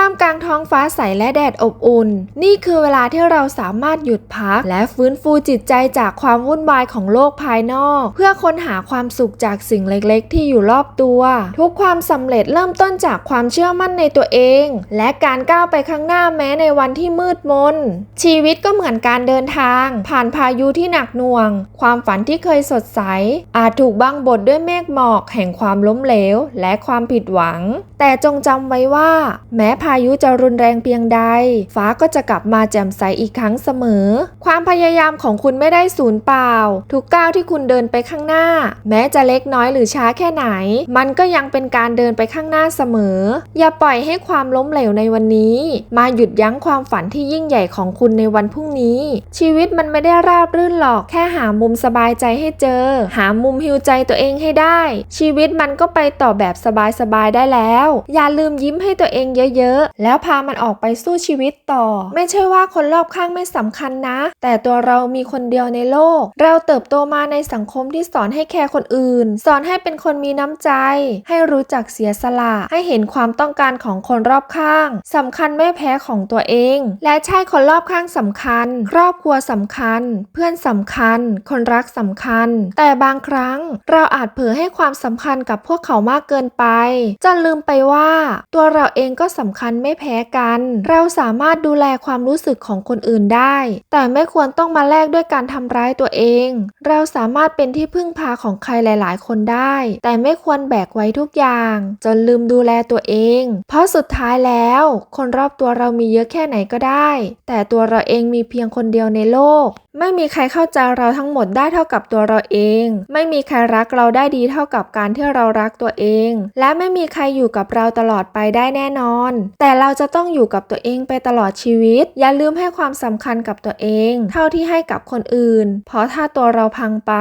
ท่ามกลางท้องฟ้าใสและแดดอบอุ่น นี่คือเวลาที่เราสามารถหยุดพัก และฟื้นฟูจิตใจจากความวุ่นวายของโลกภายนอก เพื่อค้นหาความสุขจากสิ่งเล็กๆ ที่อยู่รอบตัว ทุกความสำเร็จเริ่มต้นจากความเชื่อมั่นในตัวเอง และการก้าวไปข้างหน้าแม้ในวันที่มืดมน ชีวิตก็เหมือนการเดินทาง ผ่านพายุที่หนักหน่วง ความฝันที่เคยสดใส อาจถูกบังบดด้วยเมฆหมอก แห่งความล้มเหลว และความผิดหวัง แต่จงจำไว้ว่า แม้ายุจะรุนแรงเพียงใด ฟ้าก็จะกลับมาแจ่มใสอีกครั้งเสมอ ความพยายามของคุณไม่ได้สูญเปล่า ทุกก้าวที่คุณเดินไปข้างหน้า แม้จะเล็กน้อยหรือช้าแค่ไหน มันก็ยังเป็นการเดินไปข้างหน้าเสมอ อย่าปล่อยให้ความล้มเหลวในวันนี้ มาหยุดยั้งความฝันที่ยิ่งใหญ่ของคุณในวันพรุ่งนี้ ชีวิตมันไม่ได้ราบรื่นหรอกแค่หามุมสบายใจให้เจอ หามุมฮิวใจตัวเองให้ได้ ชีวิตมันก็ไปต่อแบบสบายๆได้แล้ว อย่าลืมยิ้มให้ตัวเองเยอะๆแล้วพามันออกไปสู้ชีวิตต่อ ไม่ใช่ว่าคนรอบข้างไม่สำคัญนะ แต่ตัวเรามีคนเดียวในโลก เราเติบโตมาในสังคมที่สอนให้แคร์คนอื่น สอนให้เป็นคนมีน้ำใจ ให้รู้จักเสียสละ ให้เห็นความต้องการของคนรอบข้างสำคัญไม่แพ้ของตัวเอง และใช่คนรอบข้างสำคัญ ครอบครัวสำคัญ เพื่อนสำคัญ คนรักสำคัญ แต่บางครั้งเราอาจเผลอให้ความสำคัญกับพวกเขามากเกินไปจนลืมไปว่า ตัวเราเองก็สำคัญไม่แพ้กัน เราสามารถดูแลความรู้สึกของคนอื่นได้ แต่ไม่ควรต้องมาแลกด้วยการทำร้ายตัวเอง เราสามารถเป็นที่พึ่งพาของใครหลาย ๆ คนได้ แต่ไม่ควรแบกไว้ทุกอย่าง จนลืมดูแลตัวเอง เพราะสุดท้ายแล้ว คนรอบตัวเรามีเยอะแค่ไหนก็ได้ แต่ตัวเราเองมีเพียงคนเดียวในโลก ไม่มีใครเข้าใจเราทั้งหมดได้เท่ากับตัวเราเอง ไม่มีใครรักเราได้ดีเท่ากับการที่เรารักตัวเอง และไม่มีใครอยู่กับเราตลอดไปได้แน่นอนแต่เราจะต้องอยู่กับตัวเองไปตลอดชีวิต อย่าลืมให้ความสำคัญกับตัวเอง เท่าที่ให้กับคนอื่น เพราะถ้าตัวเราพังไป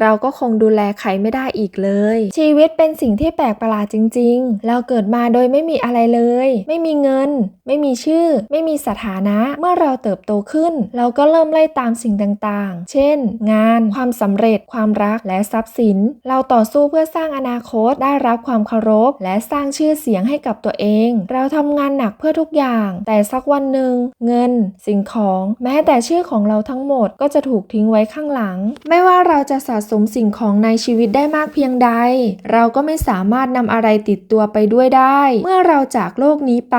เราก็คงดูแลใครไม่ได้อีกเลย ชีวิตเป็นสิ่งที่แปลกประหลาดจริง ๆ เราเกิดมาโดยไม่มีอะไรเลย ไม่มีเงิน ไม่มีชื่อ ไม่มีสถานะ เมื่อเราเติบโตขึ้น เราก็เริ่มไล่ตามสิ่งต่างๆ เช่น งาน ความสำเร็จ ความรัก และทรัพย์สิน เราต่อสู้เพื่อสร้างอนาคต ได้รับความเคารพ และสร้างชื่อเสียงให้กับตัวเอง เราทำงานหนักเพื่อทุกอย่าง แต่สักวันหนึ่งเงิน สิ่งของ แม้แต่ชื่อของเราทั้งหมดก็จะถูกทิ้งไว้ข้างหลัง ไม่ว่าเราจะสะสมสิ่งของในชีวิตได้มากเพียงใด เราก็ไม่สามารถนำอะไรติดตัวไปด้วยได้ เมื่อเราจากโลกนี้ไป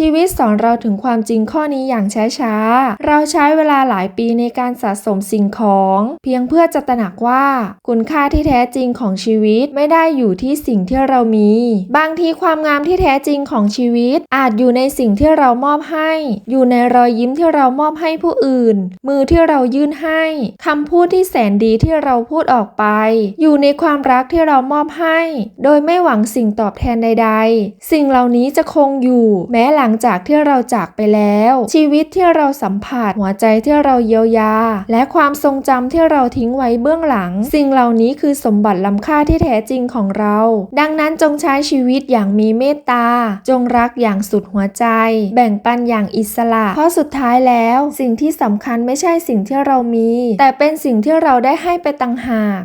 ชีวิตสอนเราถึงความจริงข้อนี้อย่างช้าๆ เราใช้เวลาหลายปีในการสะสมสิ่งของ เพียงเพื่อจะตระหนักว่า คุณค่าที่แท้จริงของชีวิตไม่ได้อยู่ที่สิ่งที่เรามี บางทีความงามที่แท้จริงของชีวิตอาจอยู่ในสิ่งที่เรามอบให้ อยู่ในรอยยิ้มที่เรามอบให้ผู้อื่น มือที่เรายื่นให้คำพูดที่แสนดีที่เราพูดออกไป อยู่ในความรักที่เรามอบให้ โดยไม่หวังสิ่งตอบแทนใด ๆ สิ่งเหล่านี้จะคงอยู่ แม้หลังจากที่เราจากไปแล้ว ชีวิตที่เราสัมผัส หัวใจที่เราเยียวยา และความทรงจำที่เราทิ้งไว้เบื้องหลัง สิ่งเหล่านี้คือสมบัติล้ำค่าที่แท้จริงของเรา ดังนั้นจงใช้ชีวิตอย่างมีเมตตา จงรักอย่างอย่างสุดหัวใจ แบ่งปันอย่างอิสระ เพราะสุดท้ายแล้ว สิ่งที่สำคัญไม่ใช่สิ่งที่เรามี แต่เป็นสิ่งที่เราได้ให้ไปต่างหาก